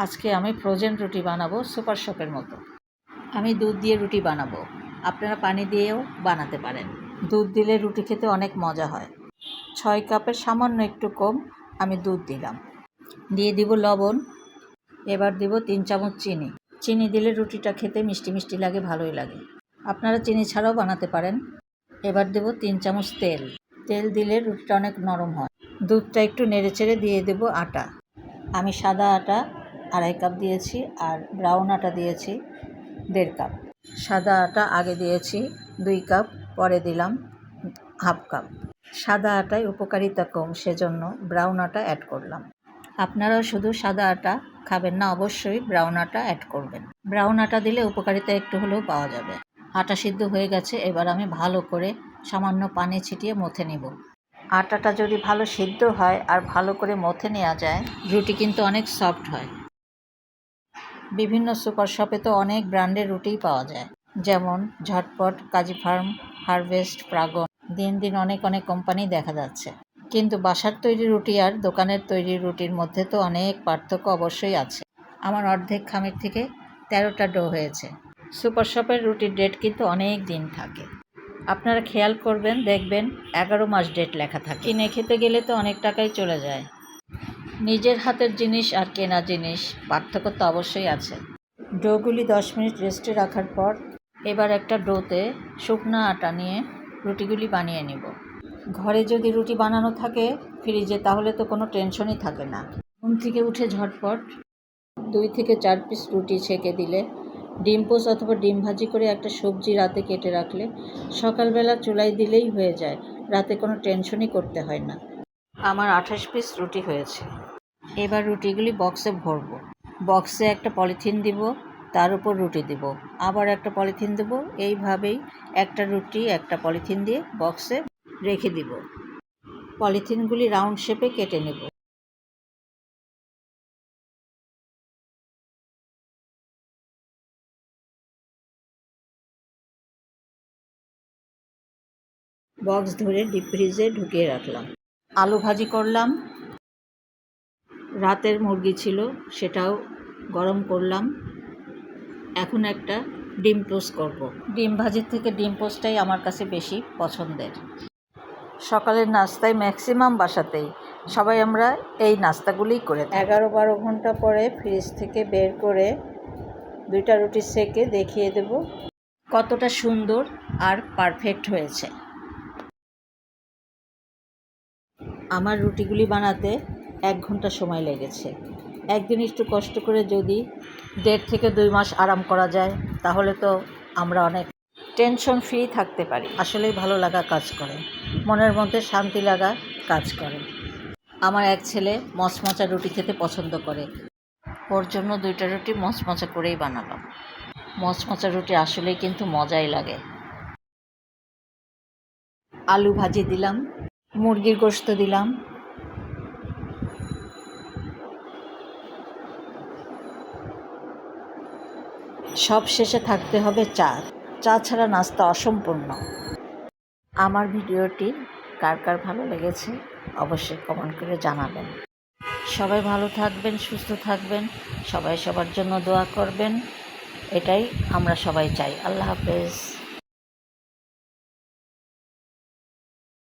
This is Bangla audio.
আজকে আমি ফ্রোজেন রুটি বানাবো সুপার শপের মতো। আমি দুধ দিয়ে রুটি বানাবো। আপনারা পানি দিয়েও বানাতে পারেন। দুধ দিলে রুটি খেতে অনেক মজা হয়। ছয় কাপের সামান্য একটু কম আমি দুধ দিলাম। দিয়ে দিব লবণ। এবার দিব তিন চামচ চিনি। চিনি দিলে রুটিটা খেতে মিষ্টি মিষ্টি লাগে, ভালোই লাগে। আপনারা চিনি ছাড়াও বানাতে পারেন। এবার দেব তিন চামচ তেল। তেল দিলে রুটিটা অনেক নরম হয়। দুধটা একটু নেড়ে চেড়ে দিয়ে দেব আটা। আমি সাদা আটা আড়াই কাপ দিয়েছি আর ব্রাউন আটা দিয়েছি দেড় কাপ। সাদা আটা আগে দিয়েছি দুই কাপ, পরে দিলাম হাফ কাপ। সাদা আটায় উপকারিতা কম, সেজন্য ব্রাউন আটা অ্যাড করলাম। আপনারাও শুধু সাদা আটা খাবেন না, অবশ্যই ব্রাউন আটা অ্যাড করবেন। ব্রাউন আটা দিলে উপকারিতা একটু হলেও পাওয়া যাবে। আটা সিদ্ধ হয়ে গেছে, এবার আমি ভালো করে সামান্য পানি ছিটিয়ে মথে নেব। আটাটা যদি ভালো সিদ্ধ হয় আর ভালো করে মথে নেওয়া যায়, রুটি কিন্তু অনেক সফট হয়। বিভিন্ন সুপার শপে তো অনেক ব্র্যান্ডের রুটিই পাওয়া যায়। যেমন ঝটপট, কাজী ফার্ম, হারভেস্ট, প্রাগন। দিন দিন অনেক অনেক কোম্পানি দেখা যাচ্ছে। কিন্তু বাসার তৈরি রুটি আর দোকানের তৈরি রুটির মধ্যে তো অনেক পার্থক্য অবশ্যই আছে। আমার অর্ধেক খামির থেকে তেরোটা ডো হয়েছে। সুপার শপের রুটির ডেট কিন্তু অনেক দিন থাকে। আপনারা খেয়াল করবেন, দেখবেন এগারো মাস ডেট লেখা থাকে। কিনে খেতে গেলে তো অনেক টাকাই চলে যায়। নিজের হাতের জিনিস আর কেনা জিনিস, পার্থক্য তো অবশ্যই আছে। ডোগুলি দশ মিনিট রেস্টে রাখার পর, এবার একটা ডোতে শুকনো আটা নিয়ে রুটিগুলি বানিয়ে নিব। ঘরে যদি রুটি বানানো থাকে ফ্রিজে তাহলে তো কোনো টেনশনই থাকে না। ঘুম থেকে উঠে ঝটপট দুই থেকে চার পিস রুটি ছেঁকে দিলে, ডিম পোস অথবা ডিম ভাজি করে একটা সবজি রাতে কেটে রাখলে, সকালবেলা চুলাই দিলেই হয়ে যায়। রাতে কোনো টেনশনই করতে হয় না। আমার আঠাশ পিস রুটি হয়েছে। এবার রুটিগুলি বক্সে ভরবো। বক্সে একটা পলিথিন দিব, তার উপর রুটি দিব। আবার একটা পলিথিন দেব, এইভাবেই একটা রুটি, একটা পলিথিন দিয়ে বক্সে রেখে দিব। পলিথিনগুলি রাউন্ড শেপে কেটে নেব। বক্স ধরে ডিপ ফ্রিজে ঢুকিয়ে রাখলাম। আলু ভাজি করলাম। রাতের মুরগি ছিল সেটাও গরম করলাম। এখন একটা ডিম পোস্ট করব। ডিম ভাজির থেকে ডিম পোস্টটাই আমার কাছে বেশি পছন্দের। সকালের নাস্তায় ম্যাক্সিমাম বাসাতেই। সবাই আমরা এই নাস্তাগুলিই করে এগারো বারো ঘণ্টা পরে ফ্রিজ থেকে বের করে দুইটা রুটি সেকে দেখিয়ে দেব। কতটা সুন্দর আর পারফেক্ট হয়েছে। আমার রুটিগুলি বানাতে এক ঘণ্টা সময় লেগেছে। একদিন একটু কষ্ট করে যদি দেড় থেকে দুই মাস আরাম করা যায়, তাহলে তো আমরা অনেক টেনশন ফ্রি থাকতে পারি। আসলেই ভালো লাগা কাজ করে। মনের মধ্যে শান্তি লাগা কাজ করে। আমার এক ছেলে মচমচা রুটি খেতে পছন্দ করে। ওর জন্য দুইটা রুটি মচমচা করেই বানালাম। মচমচা রুটি আসলেই কিন্তু মজাই লাগে। আলু ভাজি দিলাম। মুরগির গোস্ত দিলাম। সব শেষে থাকতে হবে চা। চা ছাড়া নাস্তা অসম্পূর্ণ। আমার ভিডিওটি কার কার ভালো লেগেছে অবশ্যই কমেন্ট করে জানাবেন। সবাই ভালো থাকবেন, সুস্থ থাকবেন, সবাই সবার জন্য দোয়া করবেন। এটাই আমরা সবাই চাই। আল্লাহ হাফেজ।